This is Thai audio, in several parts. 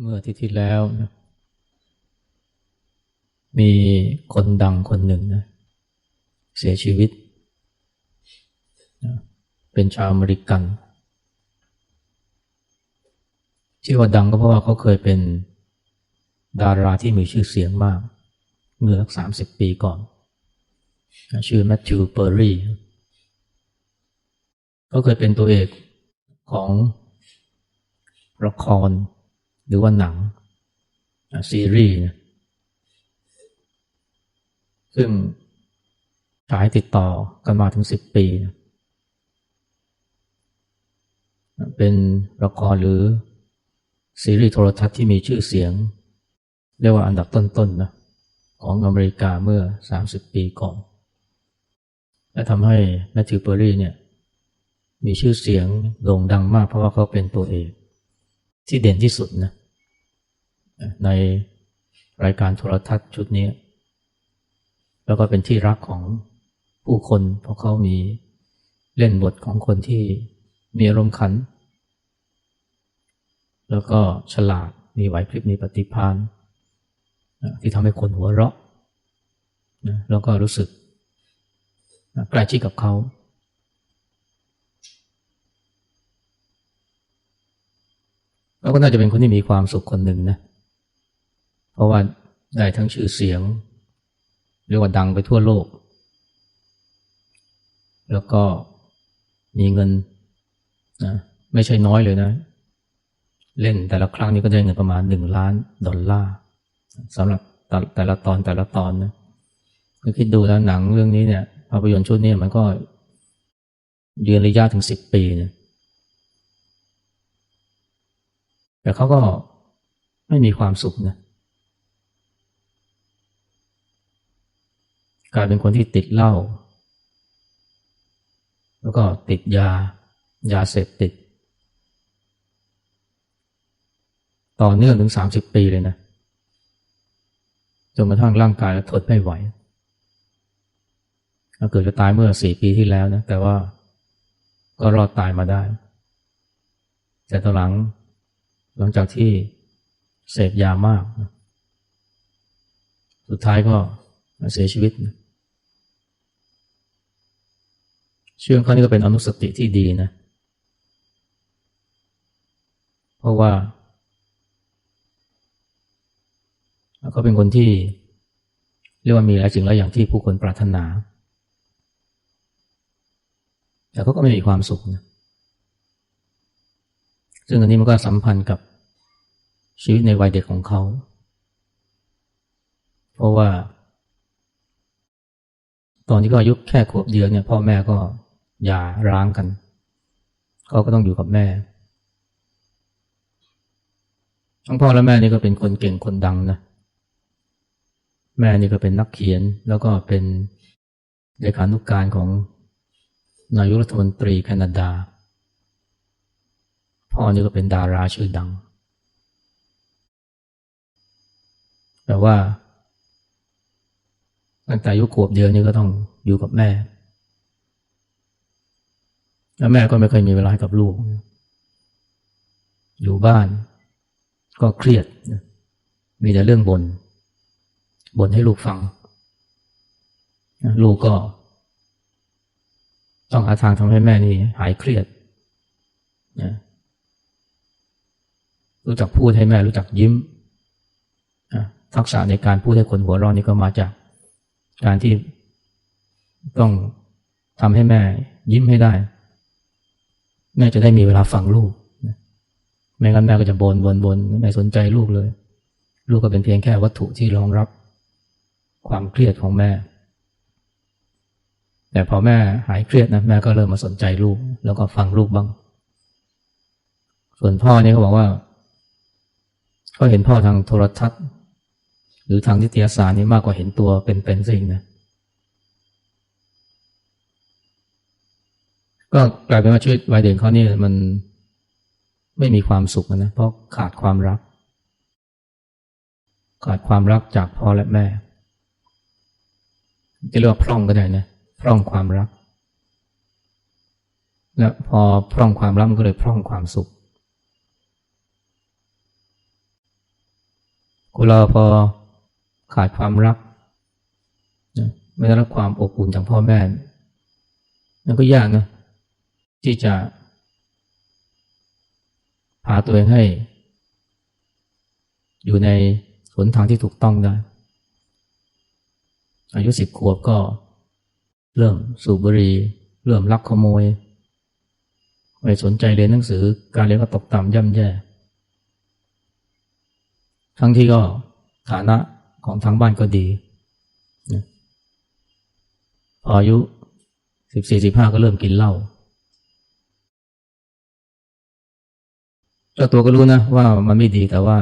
เมื่อทิตย์ที่แล้วนะมีคนดังคนหนึ่งนะเสียชีวิตนะเป็นชาวอเมริกัน ที่ว่าดังก็เพราะว่าเขาเคยเป็นดาราที่มีชื่อเสียงมาก เมื่อสามสิบปีก่อน ชื่อแมทธิวเปอร์รี่เขาเคยเป็นตัวเอกของละคร หรือว่าหนังซีรีส์นะซึ่งฉายติดต่อกันมาถึงสิบปีนะเป็นละครหรือซีรีส์โทรทัศน์ที่มีชื่อเสียง เรียกว่าอันดับต้นๆนนะของอเมริกาเมื่อ 30 ปีก่อน และทำให้แมทธิวเบอรี่เนี่ยมีชื่อเสียงโด่งดังมากเพราะว่าเขาเป็นตัวเอก ที่เด่นที่สุดนะในรายการโทรทัศน์ชุดนี้ แล้วก็เป็นที่รักของผู้คน เพราะเขามีเล่นบทของคนที่มีอารมณ์ขัน แล้วก็ฉลาดมีไหวพริบมีปฏิภาณที่ทำให้คนหัวเราะแล้วก็รู้สึกใกล้ชิดกับเขา แล้วก็น่าจะเป็นคนที่มีความสุขคนหนึ่งนะ เพราะว่าได้ทั้งชื่อเสียง เรียกว่าดังไปทั่วโลก แล้วก็มีเงินนะไม่ใช่น้อยเลยนะ เล่นแต่ละครั้งนี้ก็ได้เงินประมาณหนึ่งล้านดอลลาร์สำหรับแต่ละตอนแต่ละตอนนะก็คิดดูแล้วหนังเรื่องนี้เนี่ยภาพยนตร์ชุดนี้มันก็เยือนระยะถึงสิบปีนะ แต่เขาก็ไม่มีความสุขนะกลายเป็นคนที่ติดเหล้าแล้วก็ติดยายาเสพติด ต่อเนื่องถึงสามสิบปีเลยนะจนกระทั่งร่างกายทนไม่ไหวเกิดจะตายเมื่อสี่ปีที่แล้วนะแต่ว่าก็รอดตายมาได้ แต่ตอนหลัง หลังจากที่เสพยามาก สุดท้ายก็เสียชีวิตเชื่อเขานี่ก็เป็นอนุสติที่ดีนะ เพราะว่าเขาเป็นคนที่เรียกว่ามีหลายสิ่งหลายอย่างที่ผู้คนปรารถนา แต่เขาก็ไม่มีความสุขนะ ซึ่งอันนี้มันก็สัมพันธ์กับชีวิตในวัยเด็กของเขา เพราะว่า ตอนที่เขาอายุแค่ขวบเดียวเนี่ยพ่อแม่ก็หย่าร้างกันเขาก็ต้องอยู่กับแม่ ทั้งพ่อและแม่นี่ก็เป็นคนเก่งคนดังนะ แม่นี่ก็เป็นนักเขียนแล้วก็เป็นเลขานุกการของนายกรัฐมนตรีแคนาดา พ่อนี่ก็เป็นดาราชื่อดัง แต่ว่าตั้งแต่อายุขวบเดียวนี่ก็ต้องอยู่กับแม่ แล้วแม่ก็ไม่เคยมีเวลาให้กับลูก อยู่บ้านก็เครียด มีแต่เรื่องบน่นบ่นให้ลูกฟัง ลูกก็ ต้องหาทางทำให้แม่นี่หายเครียด รู้จักพูดให้แม่รู้จักยิ้มทักษะในการพูดให้คนหัวเราะนี่ก็มาจากการที่ต้องทำให้แม่ยิ้มให้ได้ แม่จะได้มีเวลาฟังลูกไม่งั้นแม่ก็จะบนบนบนไม่สนใจลูกเลย ลูกก็เป็นเพียงแค่วัตถุที่รองรับความเครียดของแม่ แต่พอแม่หายเครียดนะแม่ก็เริ่มมาสนใจลูก แล้วก็ฟังลูกบ้าง ส่วนพ่อเนี่ยเขาบอกว่า เขาเห็นพ่อทางโทรทัศน์ หรือทางนิตยสารนี่มากกว่าเห็นตัวเป็นๆสิ่งนะก็กลายเป็นว่าชีวิตวัยเด็กเขานี่มันไม่มีความสุขนะเพราะขาดความรัก ขาดความรักจากพ่อและแม่จะเรียกว่าพร่องก็ได้นะพร่องความรัก และพอพร่องความรักมันก็เลยพร่องความสุข คนเราพอขาดความรักไม่ได้รับความอบอุ่นจากพ่อแม่นั่นก็ยากนะที่จะพาตัวเองให้ อยู่ในหนทางที่ถูกต้องได้ อายุสิบขวบก็เริ่มสูบบุหรี่เริ่มลักขโมย ไม่สนใจเรียนหนังสือ การเรียนก็ตกต่ำย่ำแย่ ทั้งที่ก็ฐานะของทางบ้านก็ดีพออายุสิบสี่สิบห้าก็เริ่มกินเหล้าเจ้าตัวก็รู้นะว่ามันไม่ดีแต่ว่า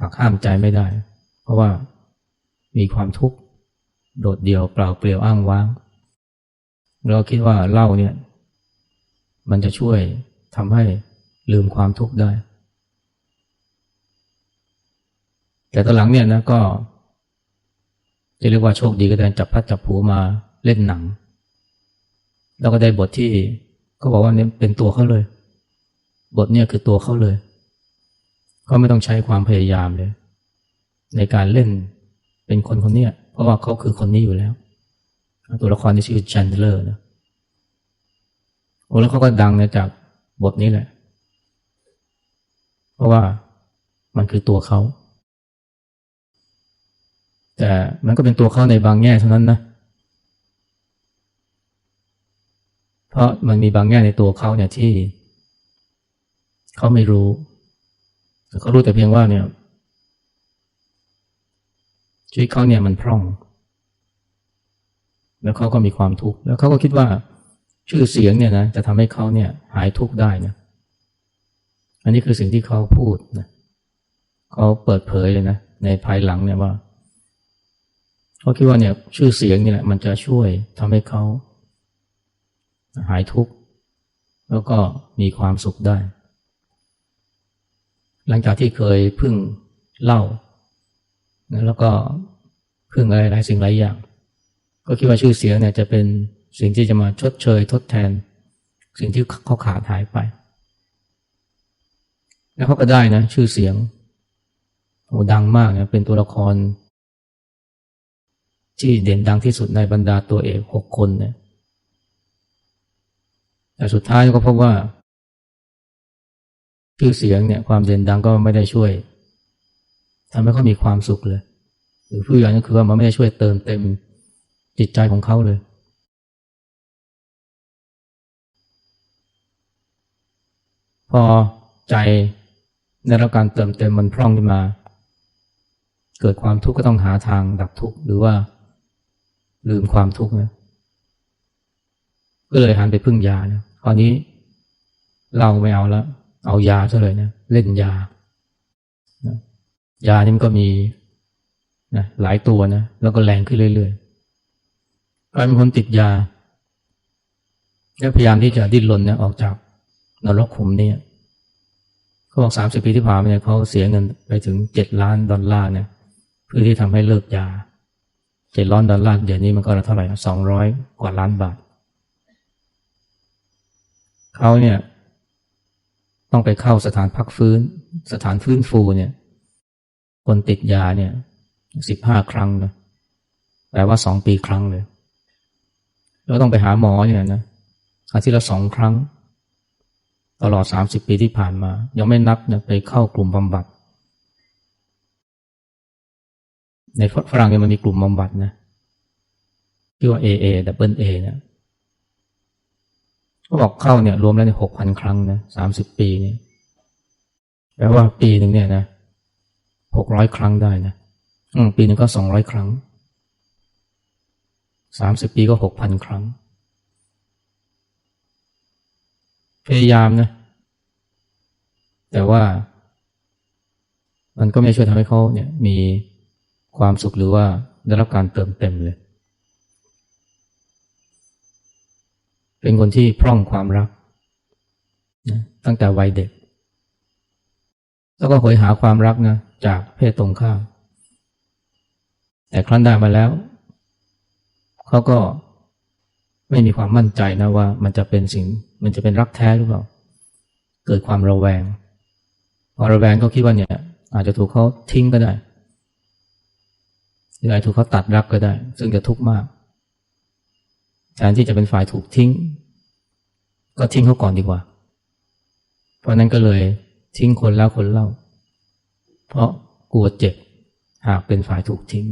หักห้ามใจไม่ได้ เพราะว่ามีความทุกข์โดดเดี่ยวเปล่าเปลี่ยวอ้างว้าง เราคิดว่าเหล้าเนี่ย มันจะช่วยทำให้ลืมความทุกข์ได้ แต่ตอนหลังเนี่ยนะก็ จะเรียกว่าโชคดีก็ได้จับพัดจับผูมาเล่นหนัง แล้วก็ได้บทที่ก็บอกว่าเนี่ยเป็นตัวเขาเลย บทเนี่ยคือตัวเขาเลยเขาไม่ต้องใช้ความพยายามเลย ในการเล่นเป็นคนคนเนี้ยเพราะว่าเขาคือคนนี้อยู่แล้ว ตัวละครที่ชื่อชันเดอร์นะโอ้แล้วเขาก็ดังนะจากบทนี้แหละ เพราะว่ามันคือตัวเขา แต่มันก็เป็นตัวเขาในบางแง่เท่านั้นนะ เพราะมันมีบางแง่ในตัวเขาเนี่ยที่เขาไม่รู้เขารู้แต่เพียงว่าเนี่ยชีวิตเขาเนี่ยมันพร่อง แล้วเขาก็มีความทุกข์แล้วเขาก็คิดว่าชื่อเสียงเนี่ยนะจะทำให้เขาเนี่ยหายทุกข์ได้นะอันนี้คือสิ่งที่เขาพูดนะเขาเปิดเผยเลยนะในภายหลังเนี่ยว่า เขาคิดว่าเนี่ยชื่อเสียงนี่แหละมันจะช่วยทำให้เขาหายทุกข์แล้วก็มีความสุขได้ หลังจากที่เคยพึ่งเล่า แล้วก็พึ่งอะไรหลายสิ่งหลายอย่าง ก็คิดว่าชื่อเสียงเนี่ยจะเป็นสิ่งที่จะมาชดเชยทดแทน สิ่งที่เขาขาดหายไป แล้วเขาก็ได้นะ ชื่อเสียงโอ้ดังมากนะเป็นตัวละคร ที่เด่นดังที่สุดในบรรดาตัวเอกหกคนเนี่ยแต่สุดท้ายก็พบว่าชื่อเสียงเนี่ยความเด่นดังก็ไม่ได้ช่วยทำให้เขามีความสุขเลย หรือผู้ใหญ่ก็คือว่ามันไม่ได้ช่วยเติมเต็มจิตใจของเขาเลย พอใจในรับการเติมเต็มมันพร่องขึ้นมา เกิดความทุกข์ก็ต้องหาทางดับทุกข์หรือว่า ลืมความทุกข์นะก็เลยหันไปพึ่งยานะตอนนี้เราไม่เอาแล้วเอายาซะเลยนะเล่นยายานี่มันก็มีนะหลายตัวนะแล้วก็แรงขึ้นเรื่อยๆกลายเป็นคนติดยาแล้วพยายามที่จะดิ้นรนนะออกจากนรกขุมนี้เขาบอกสามสิบปีที่ผ่านมาเนี่ยเขาเสียเงินไปถึงเจ็ดล้านดอลลาร์เนี่ยเพื่อที่ทำให้เลิกยา เจ็ดล้านดอลลาร์เดี๋ยวนี้มันก็เท่าไหร่สองร้อยกว่าล้านบาทเขาเนี่ยต้องไปเข้าสถานพักฟื้น สถานฟื้นฟูเนี่ย คนติดยาเนี่ยสิบห้าครั้งนะแปลว่าสองปีครั้งเลย แล้วต้องไปหาหมอเนี่ยนะอาทิตย์ละสองครั้ง ตลอดสามสิบปีที่ผ่านมา ยังไม่นับนะไปเข้ากลุ่มบำบัด ในฝรั่งเนี่ยมันมีกลุ่มบำบัดนะที่ว่า AA ดับเบิลเอเนี่ยเขาบอกเข้าเนี่ยรวมแล้วเนี่ยหกพันครั้งนะสามสิบปีเนี่ยแปลว่าปีหนึ่งเนี่ยนะหกร้อยครั้งได้นะอืมปีหนึ่งก็สองร้อยครั้งสามสิบปีก็หกพันครั้ง พยายามนะ แต่ว่า มันก็ไม่ช่วยทำให้เขาเนี่ยมี ความสุขหรือว่าได้รับการเติมเต็มเลย เป็นคนที่พร่องความรักนะตั้งแต่วัยเด็ก แล้วก็หอยหาความรักนะจากเพศตรงข้าม แต่ครั้นได้มาแล้ว เขาก็ไม่มีความมั่นใจนะว่ามันจะเป็นสิ่ง มันจะเป็นรักแท้หรือเปล่า เกิดความระแวงพอระแวงก็คิดว่าเนี่ย อาจจะถูกเขาทิ้งก็ได้ รืออาจถูกเขาตัดรักก็ได้ ซึ่งจะทุกข์มากแทนที่จะเป็นฝ่ายถูกทิ้ง ก็ทิ้งเขาก่อนดีกว่า เพราะนั้นก็เลยทิ้งคนแล้วคนเล่า เพราะกลัวเจ็บหากเป็นฝ่ายถูกทิ้ง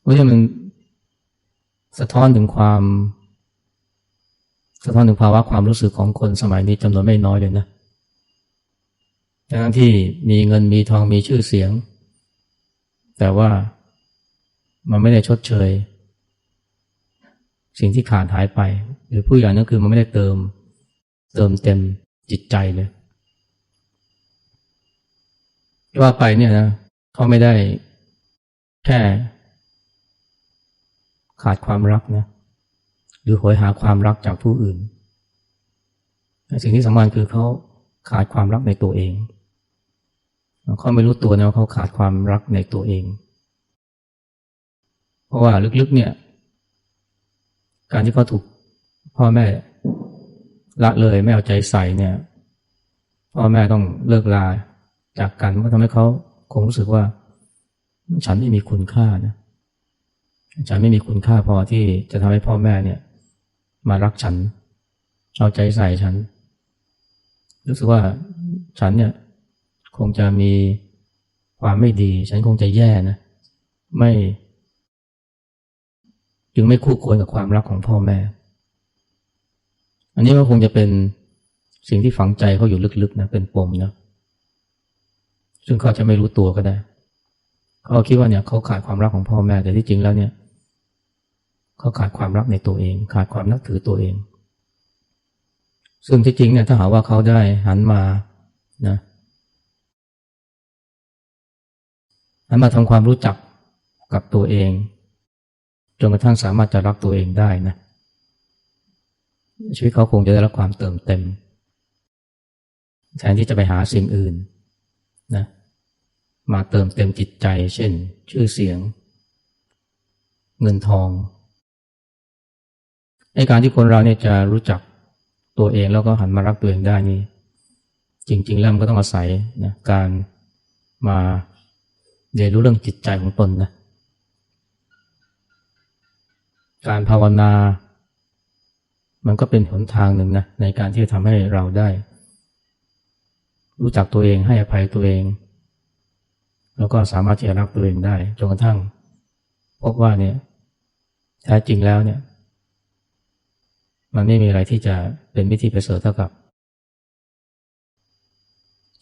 เพราะฉะนั้นมันสะท้อนถึงความ สะท้อนถึงภาวะความรู้สึกของคนสมัยนี้จำนวนไม่น้อยเลยนะ ทั้งที่มีเงินมีทองมีชื่อเสียง แต่ว่ามันไม่ได้ชดเชย สิ่งที่ขาดหายไป หรือผู้อย่างนั้นคือมันไม่ได้เติม เติมเต็มจิตใจเลยว่าไปเนี่ยนะเขาไม่ได้แค่ขาดความรักนะหรือหอยหาความรักจากผู้อื่น สิ่งที่สำคัญคือเขาขาดความรักในตัวเอง เขาไม่รู้ตัวนะว่าเขาขาดความรักในตัวเอง เพราะว่าลึกๆเนี่ย การที่เขาถูกพ่อแม่ละเลยไม่เอาใจใส่เนี่ย พ่อแม่ต้องเลิกลาจากกันก็ทำให้เขาคงรู้สึกว่า ฉันไม่มีคุณค่านะฉันไม่มีคุณค่าพอที่จะทำให้พ่อแม่เนี่ย มารักฉันเอาใจใส่ฉัน รู้สึกว่าฉันเนี่ย คงจะมีความไม่ดี ฉันคงจะแย่นะ ไม่ จึงไม่คู่ควรกับความรักของพ่อแม่ อันนี้ก็คงจะเป็นสิ่งที่ฝังใจเขาอยู่ลึกๆนะเป็นปมนะซึ่งเขาจะไม่รู้ตัวก็ได้ เขาคิดว่าเนี่ยเขาขาดความรักของพ่อแม่แต่ที่จริงแล้วเนี่ยเขาขาดความรักในตัวเอง ขาดความนับถือตัวเอง ซึ่งที่จริงเนี่ยถ้าหาว่าเขาได้หันมานะหั มาทำความรู้จักกับตัวเอง จนกระทั่งสามารถจะรักตัวเองได้นะ ชีวิตเขาคงจะได้รับความเติมเต็ม แทนที่จะไปหาสิ่งอื่นนะมาเติมเต็มจิตใจ เช่น ชื่อเสียง เงินทองในการที่คนเราเนี่ยจะรู้จักตัวเองแล้วก็หันมารักตัวเองได้นี่จริง ๆ แล้วมันก็ต้องอาศัยนะการมา เรียนรู้เรื่องจิตใจของตนนะ การภาวนา มันก็เป็นหนทางหนึ่งนะในการที่จะทำให้เราได้ รู้จักตัวเองให้อภัยตัวเอง แล้วก็สามารถที่จะรักตัวเองได้จนกระทั่งพบว่าเนี่ยแท้จริงแล้วเนี่ย มันไม่มีอะไรที่จะเป็นวิธีไปเสริฐเท่ากับ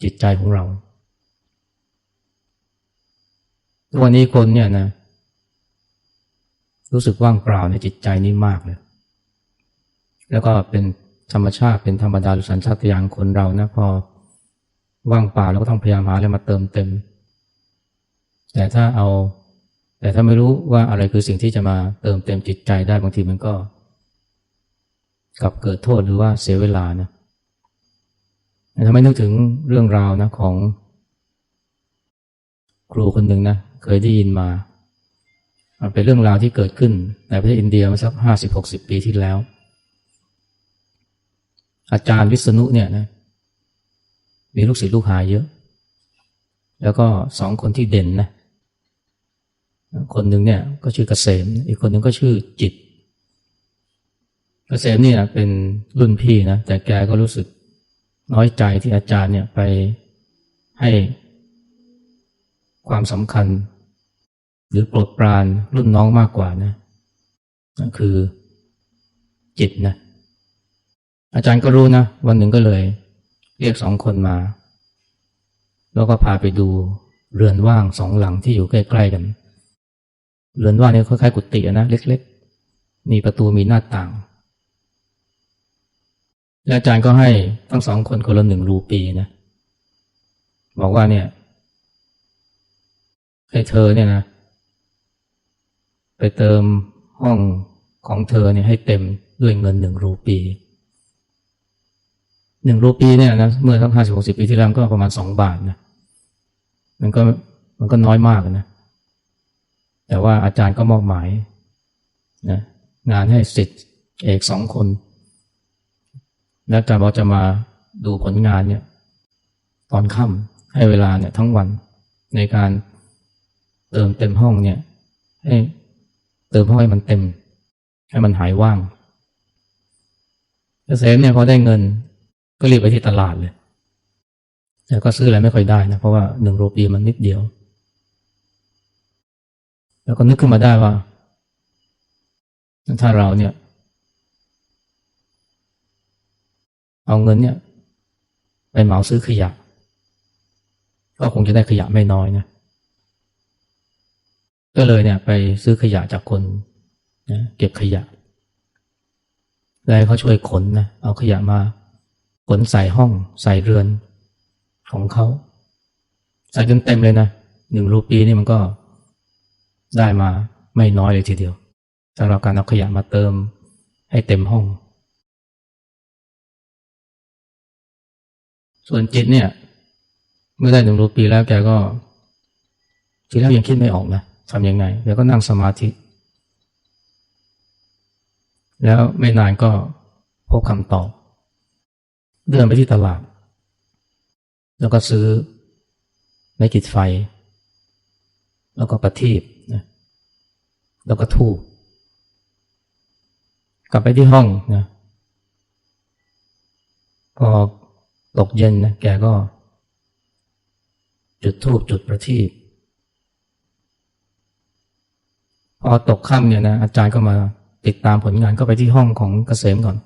จิตใจของเรา ทุกวันนี้คนเนี่ยนะ รู้สึกว่างเปล่าในจิตใจนี้มากเลย แล้วก็เป็นธรรมชาติเป็นธรรมดาหรือสัญชาตญาณคนเรานะพอว่างเปล่าเราก็ต้องพยายามหาอะไรมาเติมเต็ม แต่ถ้าเอา แต่ถ้าไม่รู้ว่าอะไรคือสิ่งที่จะมาเติมเต็มจิตใจได้บางทีมันก็กลับเกิดโทษหรือว่าเสียเวลานะทำให้นึกถึงเรื่องราวนะของครูคนหนึ่งนะ เคยได้ยินมาเป็นเรื่องราวที่เกิดขึ้นในประเทศอินเดียมาสักห้าสิบหกสิบปีที่แล้ว อาจารย์วิษณุเนี่ยนะมีลูกศิษย์ลูกหาเยอะ แล้วก็สองคนที่เด่นนะคนหนึ่งเนี่ยก็ชื่อเกษม อีกคนหนึ่งก็ชื่อจิต เกษมเนี่ยเป็นรุ่นพี่นะแต่แกก็รู้สึกน้อยใจที่อาจารย์เนี่ยไปให้ ความสำคัญ หรือปรดปรานรุ่นน้องมากกว่านะนั่นคือจิตนะ อาจารย์ก็รู้นะ วันหนึ่งก็เลย เรียกสองคนมา แล้วก็พาไปดูเรือนว่างสองหลังที่อยู่ใกล้ๆกัน เรือนว่างนี่คล้ายๆกุฏินะเล็กๆ มีประตูมีหน้าต่าง และอาจารย์ก็ให้ทั้งสองคนคนละหนึ่งรูปีนะ บอกว่าเนี่ย ให้เธอเนี่ยนะไปเติมห้องของเธอเนี่ยให้เต็มด้วยเงินหนึ่งรูปีหนึ่งรูปีเนี่ยนะเมื่อทั้งห้าสิบหกสิบปีที่แล้วก็ประมาณสองบาทนะมันก็มันก็น้อยมากนะ แต่ว่าอาจารย์ก็มอบหมายนะงานให้สิทธิ์เอกสองคน แล้วอาจารย์บอกจะมาดูผลงานเนี่ย ตอนค่ำให้เวลาเนี่ยทั้งวันในการ เติมเต็มห้องเนี่ย ให้เติมห้องให้มันเต็ม ให้มันหายว่างเกษมเนี่ยพอได้เงินก็รีบไปที่ตลาดเลย แต่ก็ซื้ออะไรไม่ค่อยได้นะเพราะว่าหนึ่งรูปีมันนิดเดียว แล้วก็นึกขึ้นมาได้ว่า ถ้าเราเนี่ย เอาเงินเนี่ย ไปเหมาซื้อขยะ ก็คงจะได้ขยะไม่น้อยนะ ก็เลยเนี่ยไปซื้อขยะจากคนนะเก็บขยะ แล้วเขาช่วยขนนะเอาขยะมาขนใส่ห้องใส่เรือนของเขาใส่จนเต็มเลยนะหนึ่งรูปีนี่มันก็ได้มาไม่น้อยเลยทีเดียวสำหรับการเอาขยะมาเติมให้เต็มห้อง ส่วนจิตเนี่ย เมื่อได้หนึ่งรูปีแล้วแกก็ทีแรกยังคิดไม่ออกนะ ทำยังไงแกก็นั่งสมาธิ แล้วไม่นานก็พบคำตอบ เดินไปที่ตลาด แล้วก็ซื้อไม้กิดไฟ แล้วก็ประทีปนะแล้วก็ทูบกลับไปที่ห้องนะพอตกเย็นนะแกก็ จุดทูบจุดประทีป พอตกค่ำเนี่ยนะอาจารย์ก็มาติดตามผลงานก็ไปที่ห้องของเกษมก่อน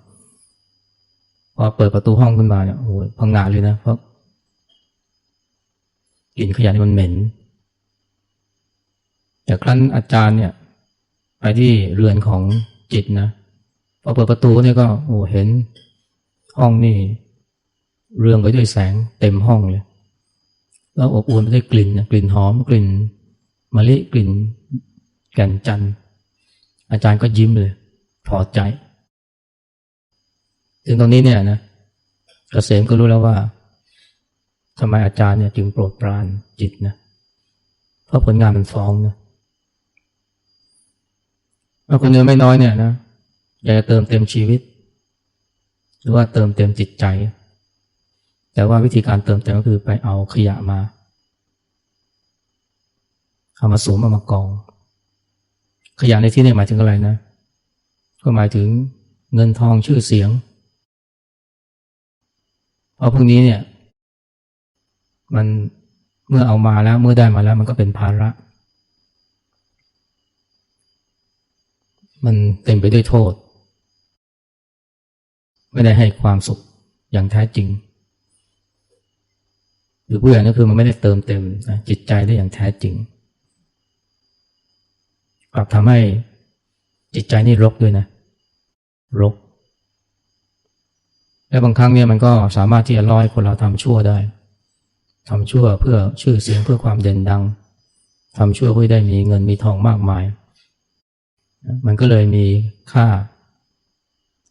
พอเปิดประตูห้องขึ้นมาเนี่ยโอ้ยพังงาเลยนะเพราะกลิ่นขยะนี่มันเหม็น แต่ครั้นอาจารย์เนี่ย ไปที่เรือนของจิตนะพอเปิดประตูเนี่ยก็โอ้เห็นห้องนี่เรืองไปด้วยแสงเต็มห้องเลยแล้วอบอุ่นไปด้วยกลิ่นนะกลิ่นหอมกลิ่นมะลิกลิ่น แก่นจันทร์อาจารย์ก็ยิ้มเลย พอใจ ถึงตรงนี้เนี่ยนะเกษมก็รู้แล้วว่าทำไมอาจารย์เนี่ยจึงโปรดปรานจิตนะเพราะผลงานมันฟ้องนะแล้วคนเนื้อไม่น้อยเนี่ยนะอยากจะเติมเต็มชีวิต หรือว่าเติมเต็มจิตใจ แต่ว่าวิธีการเติมเต็มก็คือไปเอาขยะมาเอามาสูมเอามากอง ขยะในที่นี้หมายถึงอะไรนะ ก็หมายถึงเงินทองชื่อเสียง เพราะพวกนี้เนี่ย มันเมื่อเอามาแล้วเมื่อได้มาแล้วมันก็เป็นภาระ มันเต็มไปด้วยโทษ ไม่ได้ให้ความสุขอย่างแท้จริง หรือผู้ใหญ่ก็คือมันไม่ได้เติมเต็มจิตใจได้อย่างแท้จริง กลับทำให้จิตใจนี่รกด้วยนะรก และบางครั้งเนี่ยมันก็สามารถที่จะล่อให้คนเราทำชั่วได้ทำชั่วเพื่อชื่อเสียงเพื่อความเด่นดังทำชั่วเพื่อได้มีเงินมีทองมากมาย มันก็เลยมีค่า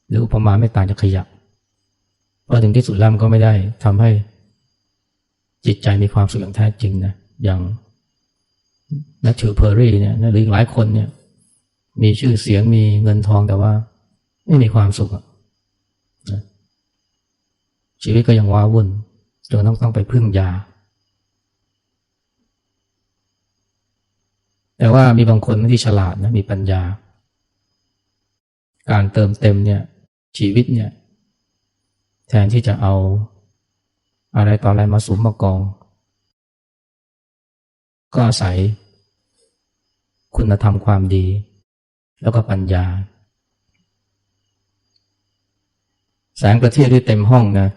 หรืออุปมาไม่ต่างจากขยะพอถึงที่สุดแล้วมันก็ไม่ได้ทำให้จิตใจมีความสุขอย่างแท้จริงนะอย่าง นัทธิวเพอร์รี่เนี่ยหรืออีกหลายคนเนี่ย มีชื่อเสียงมีเงินทองแต่ว่า ไม่มีความสุขชีวิตก็ยังว้าวุ่นจนต้องต้องไปพึ่งยา แต่ว่ามีบางคนที่ฉลาดนะมีปัญญา การเติมเต็มเนี่ย ชีวิตเนี่ย แทนที่จะเอาอะไรต่ออะไรมาสุมมากอง ก็อาศัย คุณธรรมความดี แล้วก็ปัญญา แสงประทีปที่เต็มห้องนะ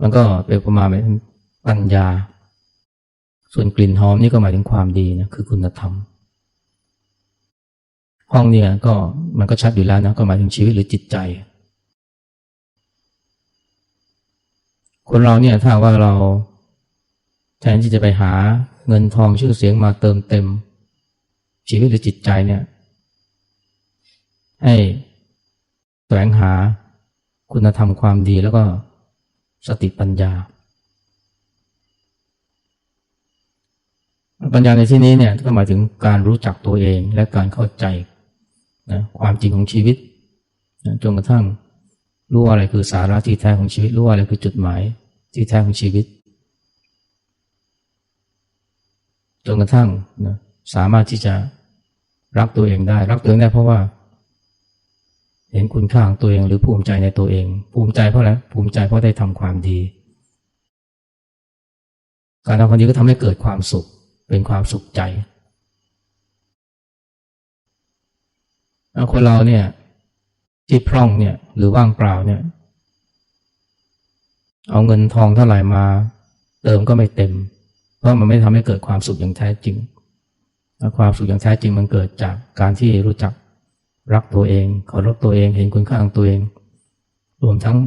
มันก็เป็นประมาณหมายถึงปัญญา ส่วนกลิ่นหอมนี่ก็หมายถึงความดีนะคือคุณธรรม ห้องเนี่ยก็มันก็ชัดอยู่แล้วนะก็หมายถึงชีวิตหรือจิตใจ คนเราเนี่ยถ้าว่าเราแทนที่จะไปหาเงินทองชื่อเสียงมาเติมเต็ม ชีวิตหรือจิตใจเนี่ย ให้แสวงหาคุณธรรมความดีแล้วก็สติปัญญา ปัญญาในที่นี้เนี่ยก็หมายถึงการรู้จักตัวเองและการเข้าใจนะความจริงของชีวิตนะจนกระทั่งรู้อะไรคือสาระที่แท้ของชีวิตรู้อะไรคือจุดหมายที่แท้ของชีวิตจนกระทั่งนะสามารถที่จะ รักตัวเองได้ รักตัวเองได้เพราะว่า เห็นคุณค่าของตัวเองหรือภูมิใจในตัวเอง ภูมิใจเพราะอะไรภูมิใจเพราะได้ทำความดี การทำความดีก็ทำให้เกิดความสุข เป็นความสุขใจคนเราเนี่ย ที่พร่องเนี่ย หรือว่างเปล่าเนี่ย เอาเงินทองเท่าไหร่มา เติมก็ไม่เต็ม เพราะมันไม่ทำให้เกิดความสุขอย่างแท้จริง ความสุขอย่างแท้จริงมันเกิดจากการที่รู้จักรักตัวเองเคารพตัวเองเห็นคุณค่าของตัวเอง รวมทั้ง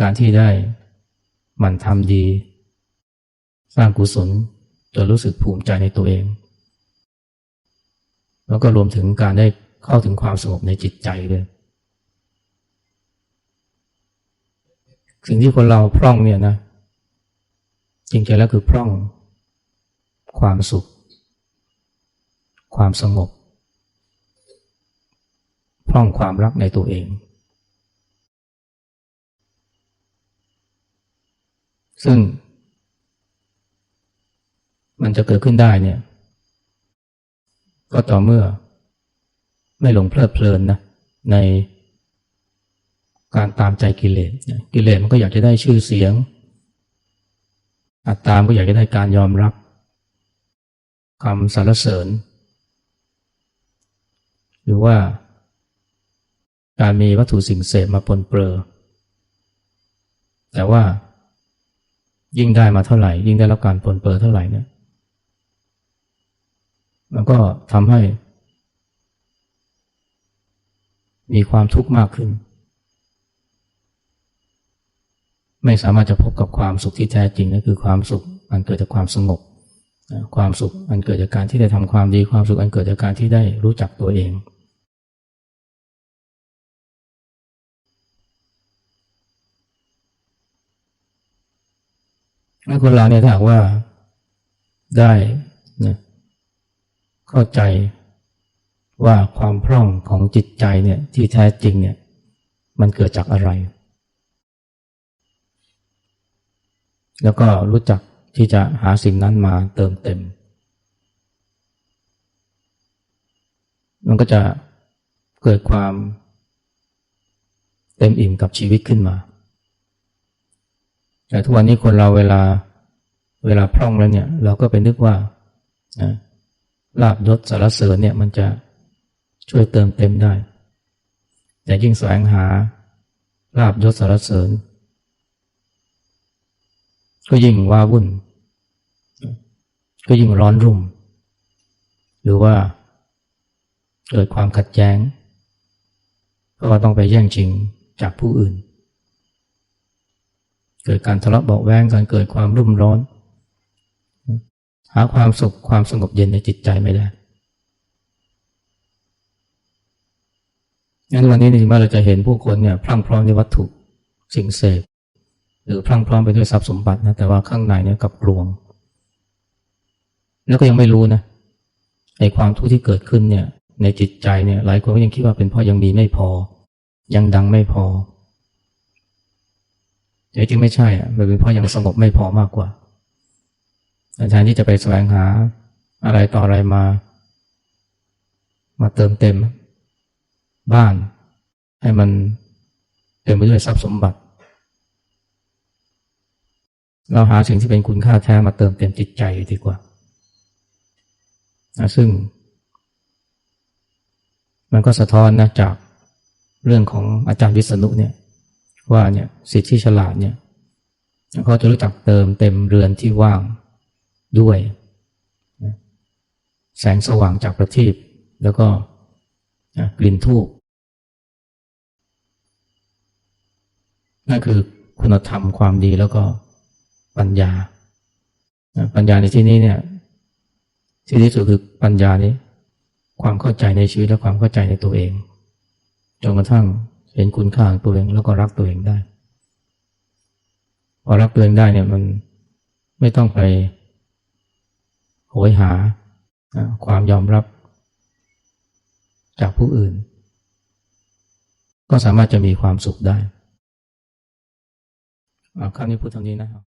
การที่ได้หมั่นทำดี สร้างกุศลจนรู้สึกภูมิใจในตัวเอง แล้วก็รวมถึงการได้เข้าถึงความสงบในจิตใจด้วยสิ่งที่คนเราพร่องเนี่ยนะจริงๆแล้วคือพร่องความสุข ความสงบ พร่องความรักในตัวเอง ซึ่ง มันจะเกิดขึ้นได้เนี่ย ก็ต่อเมื่อ ไม่หลงเพลิดเพลินนะในการตามใจกิเลสกิเลสมันก็อยากจะได้ชื่อเสียง อัตตามก็อยากจะได้การยอมรับคำสรรเสริญ หรือว่าการมีวัตถุสิ่งเสพมาปนเปื้อแต่ว่ายิ่งได้มาเท่าไหร่ ยิ่งได้รับการปนเปื้อเท่าไหร่เนี่ยมันก็ทำให้ มีความทุกข์มากขึ้น ไม่สามารถจะพบกับความสุขที่แท้จริงนั่นคือความสุขอันเกิดจากความสงบความสุขอันเกิดจากการที่ได้ทำความดีความสุขอันเกิดจากการที่ได้รู้จักตัวเอง ถ้าคนเราเนี่ยถ้าหากว่าได้นะเข้าใจว่าความพร่องของจิตใจเนี่ยที่แท้จริงเนี่ยมันเกิดจากอะไร แล้วก็รู้จักที่จะหาสิ่งนั้นมาเติมเต็ม มันก็จะเกิดความเต็มอิ่มกับชีวิตขึ้นมา แต่ทุกวันนี้คนเราเวลาเวลาพร่องแล้วเนี่ย เราก็ไปนึกว่าลาบยศสารเสริญเนี่ยมันจะช่วยเติมเต็มได้ แต่ยิ่งแสวงหาลาบยศสารเสริญ ก็ยิ่งว้าวุ่น ก็ยิ่งร้อนรุ่ม หรือว่าเกิดความขัดแย้ง ก็ต้องไปแย่งชิงจากผู้อื่น เกิดการทะเลาะเบาแวงการเกิดความรุ่มร้อน หาความสุขความสงบเย็นในจิตใจไม่ได้งั้นวันนี้จริงๆเราจะเห็นผู้คนเนี่ยพรั่งพร้อมในวัตถุสิ่งเสพหรือพรั่งพร้อมไปด้วยทรัพย์สมบัตินะแต่ว่าข้างในเนี่ยกับกลวง แล้วก็ยังไม่รู้นะไอ้ความทุกข์ที่เกิดขึ้นเนี่ยในจิตใจเนี่ยหลายคนก็ยังคิดว่าเป็นเพราะยังมีไม่พอ ยังดังไม่พอ แต่จริงไม่ใช่อะมันเป็นเพราะยังสงบไม่พอมากกว่าแทนที่จะไปแสวงหาอะไรต่ออะไรมา มาเติมเต็ม บ้าน ให้มันเต็มไปด้วยทรัพย์สมบัติ เราหาสิ่งที่เป็นคุณค่าแท้มาเติมเต็มจิตใจดีกว่า ซึ่ง มันก็สะท้อนนะจากเรื่องของอาจารย์วิษณุเนี่ย ว่าเนี่ยสิทธิที่ฉลาดเนี่ยเขาจะรู้จักเติมเต็มเรือนที่ว่างด้วย แสงสว่างจากประทีปแล้วก็กลิ่นทูบนั่นคือคุณธรรมความดีแล้วก็ปัญญา ปัญญาในที่นี้เนี่ยที่ที่สุดคือปัญญานี้ ความเข้าใจในชีวิตและความเข้าใจในตัวเองจนกระทั่ง เห็นคุณค่าของตัวเองแล้วก็รักตัวเองได้ พอรักตัวเองได้เนี่ยมันไม่ต้องไปโหยหาความยอมรับจากผู้อื่น ก็สามารถจะมีความสุขได้คำนี้พูดเท่านี้นะครับ